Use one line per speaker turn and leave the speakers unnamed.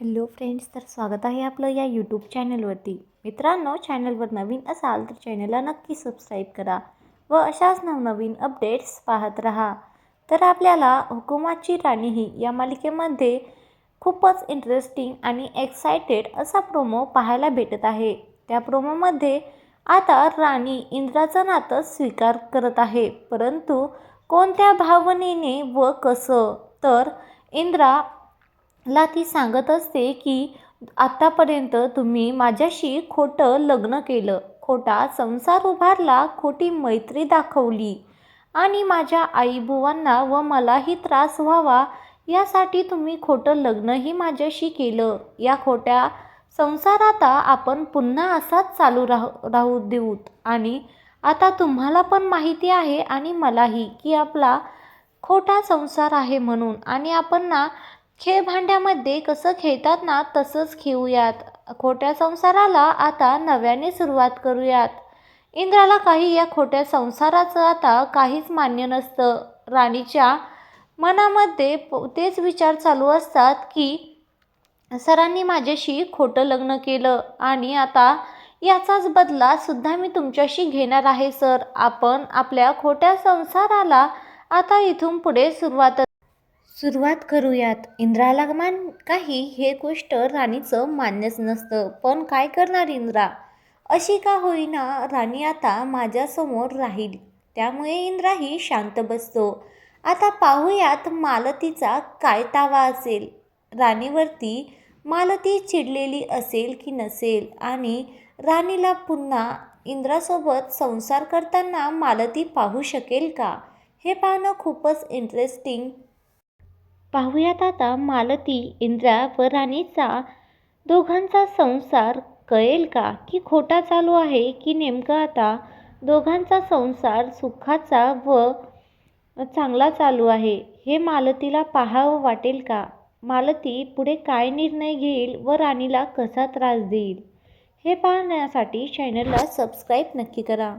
Hello friends तर स्वागत आहे आपलं या यूट्यूब चॅनलवरती मित्रांनो चॅनलवर नवीन असाल तर चॅनलला नक्की सबस्क्राईब करा व अशाच नवनवीन अपडेट्स पाहत राहा. तर आपल्याला हुकुमाची राणी ही या मालिकेमध्ये खूपच इंटरेस्टिंग आणि एक्सायटेड असा प्रोमो पाहायला भेटत आहे. त्या प्रोमोमध्ये आता राणी इंद्राचं नातं स्वीकार करत आहे परंतु कोणत्या भावनेने व कसं? तर इंद्रा ला ती सांगत असते की आत्तापर्यंत तुम्ही माझ्याशी खोटं लग्न केलं. खोटा संसार उभारला खोटी मैत्री दाखवली. आणि माझ्या आईबुवांना व मलाही त्रास व्हावा यासाठी तुम्ही खोटं लग्नही माझ्याशी केलं. या खोट्या संसारात आपण पुन्हा असाच चालू राहू राहू देऊत. आणि आता तुम्हाला पण माहिती आहे आणि मलाही की आपला खोटा संसार आहे म्हणून. आणि आपण ना खेळ भांड्यामध्ये कसं खेळतात ना तसंच खेळूयात. खोट्या संसाराला आता नव्याने सुरुवात करूयात. इंद्राला काही या खोट्या संसाराचं आता काहीच मान्य नसतं. राणीच्या मनामध्ये तेच विचार चालू असतात की सरांनी माझ्याशी खोटं लग्न केलं आणि आता याचाच बदला सुद्धा मी तुमच्याशी घेणार आहे सर. आपण आपल्या खोट्या संसाराला आता इथून पुढे सुरुवात सुरुवात करूयात. इंद्राला मान काही हे गोष्ट राणीचं मान्यच नसतं. पण काय करणार इंद्रा? अशी का होईना राणी आता माझ्यासमोर राहील. त्यामुळे इंद्राही शांत बसतो. आता पाहूयात मालतीचा काय तावा असेल. राणीवरती मालती चिडलेली असेल की नसेल आणि राणीला पुन्हा इंद्रासोबत संसार करताना मालती पाहू शकेल का? हे पाहणं खूपच इंटरेस्टिंग पाहूयात आता मालती इंद्रा व राणीचा दोघांचा संसार कळेल का? की खोटा चालू आहे की नेमकं आता दोघांचा संसार सुखाचा व चांगला चालू आहे हे मालतीला पाहावं वाटेल का? मालती पुढे काय निर्णय घेईल व राणीला कसा त्रास देईल? हे पाहण्यासाठी चॅनलला सबस्क्राईब नक्की करा.